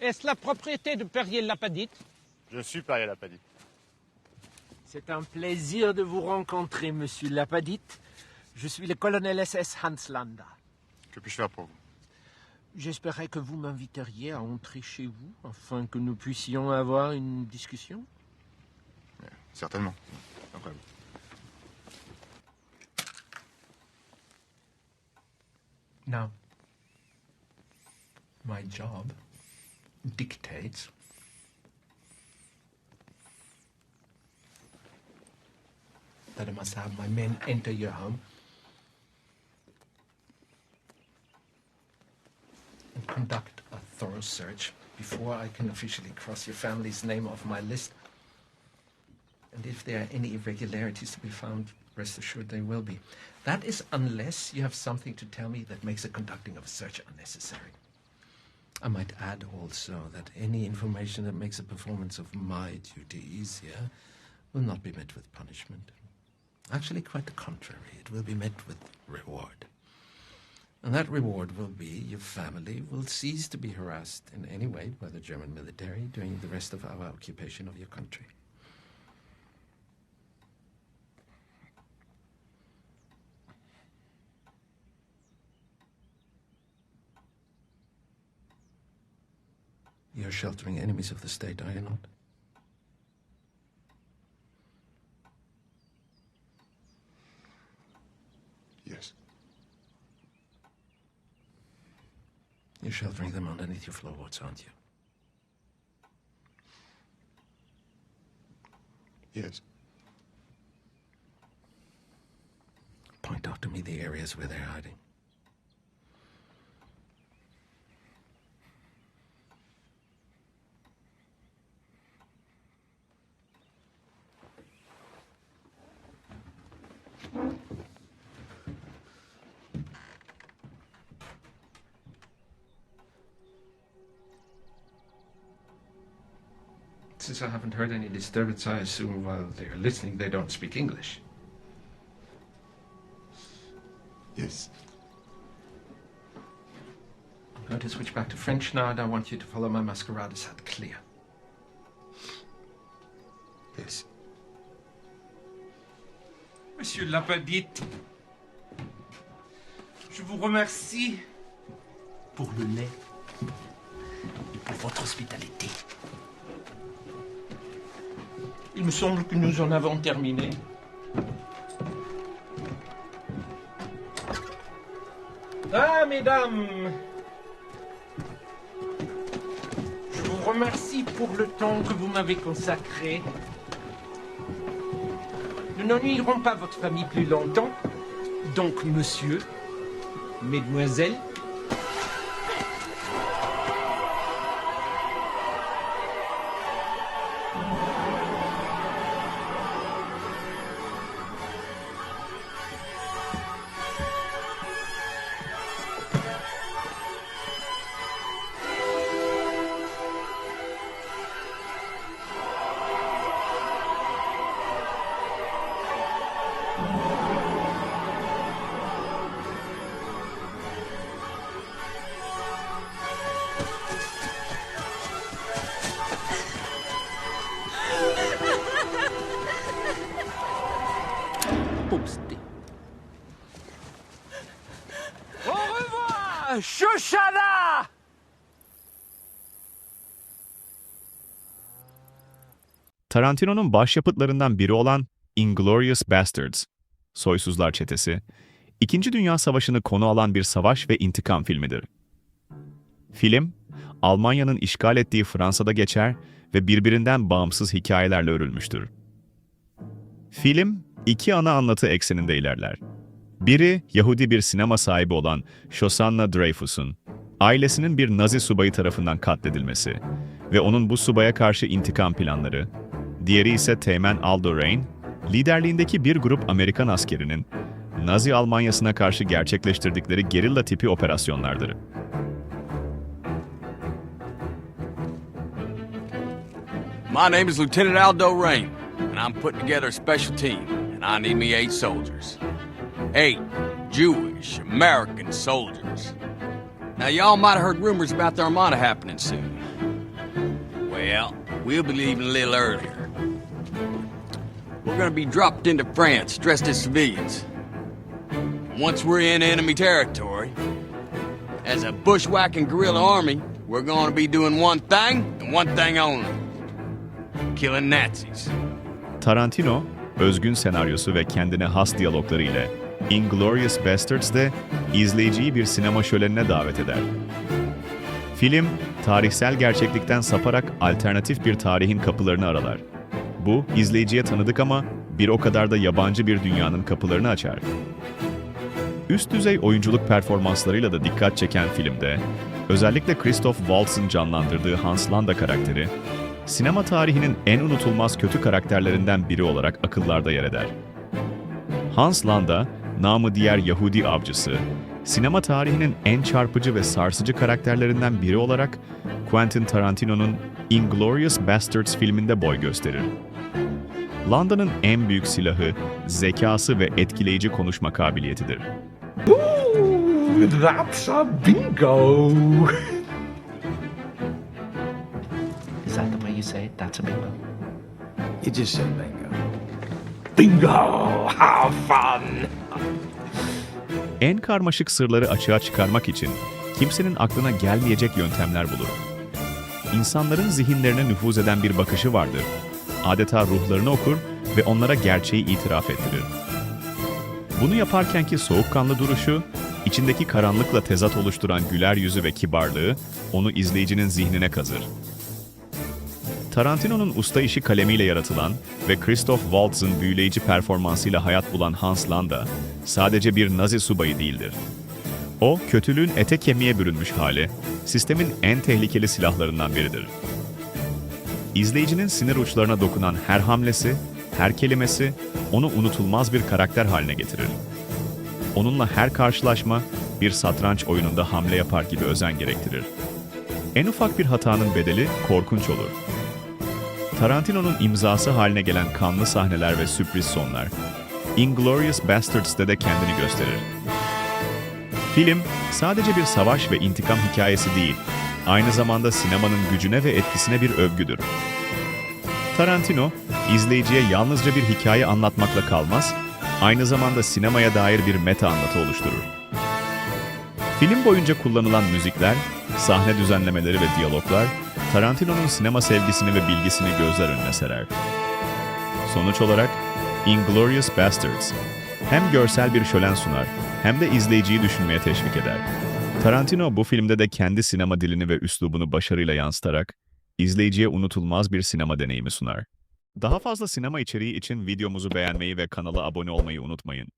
Est-ce la propriété de Perrier Lapadite Je suis Perrier Lapadite. C'est un plaisir de vous rencontrer, monsieur Lapadite. Je suis le colonel SS Hans Landa. Que puis-je faire pour vous? J'espérais que vous m'inviteriez à entrer chez vous afin que nous puissions avoir une discussion. Certainement. Après vous. Now, my job dictates that I must have my men enter your home and conduct a thorough search before I can officially cross your family's name off my list. And if there are any irregularities to be found, rest assured they will be. That is unless you have something to tell me that makes the conducting of a search unnecessary. I might add also that any information that makes the performance of my duty easier will not be met with punishment. Actually, quite the contrary. It will be met with reward. And that reward will be your family will cease to be harassed in any way by the German military during the rest of our occupation of your country. You're sheltering enemies of the state, are you not? Yes. You're sheltering them underneath your floorboards, aren't you? Yes. Point out to me the areas where they're hiding. Since I haven't heard any disturbance, I assume while they're listening they don't speak English. Yes. I'm going to switch back to French now, and I want you to follow my masquerade hat clear. Yes. Monsieur Lapadite, je vous remercie Pour le lait et pour votre hospitalité. Il me semble que nous en avons terminé. Ah, mesdames, je vous remercie pour le temps que vous m'avez consacré. Nous n'ennuierons pas votre famille plus longtemps. Donc, monsieur, mesdemoiselles, posté. Au revoir, Shoshana! Tarantino'nun başyapıtlarından biri olan Inglourious Basterds, Soysuzlar Çetesi, İkinci Dünya Savaşı'nı konu alan bir savaş ve intikam filmidir. Film, Almanya'nın işgal ettiği Fransa'da geçer ve birbirinden bağımsız hikayelerle örülmüştür. Film, iki ana anlatı ekseninde ilerler. Biri, Yahudi bir sinema sahibi olan Shosanna Dreyfus'un, ailesinin bir Nazi subayı tarafından katledilmesi ve onun bu subaya karşı intikam planları, diğeri ise Teğmen Aldo Rain, liderliğindeki bir grup Amerikan askerinin Nazi Almanyası'na karşı gerçekleştirdikleri gerilla tipi operasyonlardır. My name is Lieutenant Aldo Rain, and I'm putting together a special team, and I need me eight soldiers. Eight Jewish American soldiers. Now, y'all might have heard rumors about the Armada happening soon. Well, we'll be leaving a little earlier. We're gonna be dropped into France dressed as civilians. Once we're in enemy territory, as a bushwhacking guerrilla army, we're gonna be doing one thing and one thing only. Killing Nazis. Tarantino, özgün senaryosu ve kendine has diyalogları ile Inglourious Basterds'de izleyiciyi bir sinema şölenine davet eder. Film, tarihsel gerçeklikten saparak alternatif bir tarihin kapılarını aralar. Bu, izleyiciye tanıdık ama bir o kadar da yabancı bir dünyanın kapılarını açar. Üst düzey oyunculuk performanslarıyla da dikkat çeken filmde, özellikle Christoph Waltz'ın canlandırdığı Hans Landa karakteri, sinema tarihinin en unutulmaz kötü karakterlerinden biri olarak akıllarda yer eder. Hans Landa, namı diğer Yahudi avcısı, sinema tarihinin en çarpıcı ve sarsıcı karakterlerinden biri olarak Quentin Tarantino'nun Inglourious Basterds filminde boy gösterir. Landa'nın en büyük silahı, zekası ve etkileyici konuşma kabiliyetidir. Ooh, that's a bingo. you say it? That's a bingo. You just said bingo. Bingo! How fun! En karmaşık sırları açığa çıkarmak için kimsenin aklına gelmeyecek yöntemler bulur. İnsanların zihinlerine nüfuz eden bir bakışı vardır. Adeta ruhlarını okur ve onlara gerçeği itiraf ettirir. Bunu yaparkenki soğukkanlı duruşu, içindeki karanlıkla tezat oluşturan güler yüzü ve kibarlığı onu izleyicinin zihnine kazır. Tarantino'nun usta işi kalemiyle yaratılan ve Christoph Waltz'ın büyüleyici performansıyla hayat bulan Hans Landa, sadece bir Nazi subayı değildir. O, kötülüğün ete kemiğe bürünmüş hali, sistemin en tehlikeli silahlarından biridir. İzleyicinin sinir uçlarına dokunan her hamlesi, her kelimesi, onu unutulmaz bir karakter haline getirir. Onunla her karşılaşma, bir satranç oyununda hamle yapar gibi özen gerektirir. En ufak bir hatanın bedeli korkunç olur. Tarantino'nun imzası haline gelen kanlı sahneler ve sürpriz sonlar, Inglourious Basterds'te de kendini gösterir. Film, sadece bir savaş ve intikam hikayesi değil, aynı zamanda sinemanın gücüne ve etkisine bir övgüdür. Tarantino, izleyiciye yalnızca bir hikaye anlatmakla kalmaz, aynı zamanda sinemaya dair bir meta anlatı oluşturur. Film boyunca kullanılan müzikler, sahne düzenlemeleri ve diyaloglar, Tarantino'nun sinema sevgisini ve bilgisini gözler önüne serer. Sonuç olarak, Inglourious Basterds hem görsel bir şölen sunar hem de izleyiciyi düşünmeye teşvik eder. Tarantino bu filmde de kendi sinema dilini ve üslubunu başarıyla yansıtarak izleyiciye unutulmaz bir sinema deneyimi sunar. Daha fazla sinema içeriği için videomuzu beğenmeyi ve kanala abone olmayı unutmayın.